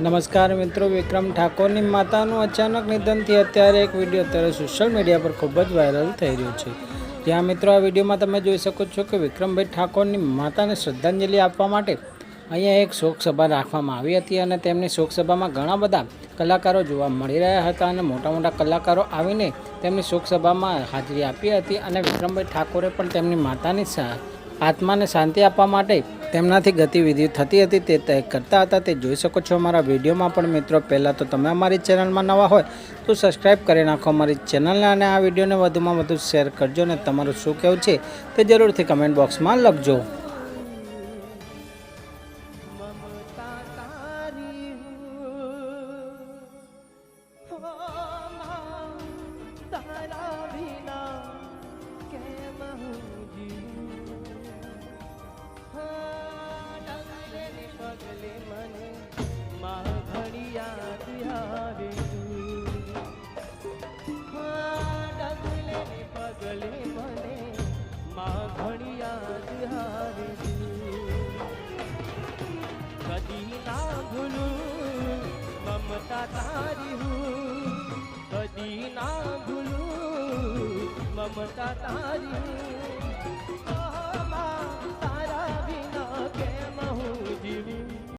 નમસ્કાર મિત્રો, વિક્રમ ઠાકોરની માતાનું અચાનક નિધનથી અત્યારે એક વીડિયો અત્યારે સોશિયલ મીડિયા પર ખૂબ જ વાયરલ થઈ રહ્યો છે. જ્યાં મિત્રો, આ વિડીયોમાં તમે જોઈ શકો છો કે વિક્રમભાઈ ઠાકોરની માતાને શ્રદ્ધાંજલિ આપવા માટે અહીંયા એક શોક સભા રાખવામાં આવી હતી અને તેમની શોક સભામાં ઘણા બધા કલાકારો જોવા મળી રહ્યા હતા અને મોટા મોટા કલાકારો આવીને તેમની શોક સભામાં હાજરી આપી હતી અને વિક્રમભાઈ ઠાકોરે પણ તેમની માતાની આત્માને શાંતિ આપવા માટે તેમનાથી ગતિવિધિ થતી હતી તે તે કરતા હતા. તે જોઈ શકો છો અમારા વિડીયોમાં પણ મિત્રો, પહેલાં તો તમે અમારી ચેનલમાં નવા હોય તો સબસ્ક્રાઈબ કરી નાખો અમારી ચેનલને અને આ વિડીયોને વધુમાં વધુ શેર કરજો અને તમારું શું કહેવું છે તે જરૂરથી કમેન્ટ બોક્સમાં લખજો. કદી ના ભૂલું મમતા તારી હું કદી ના ભૂલું મમતા તારી હું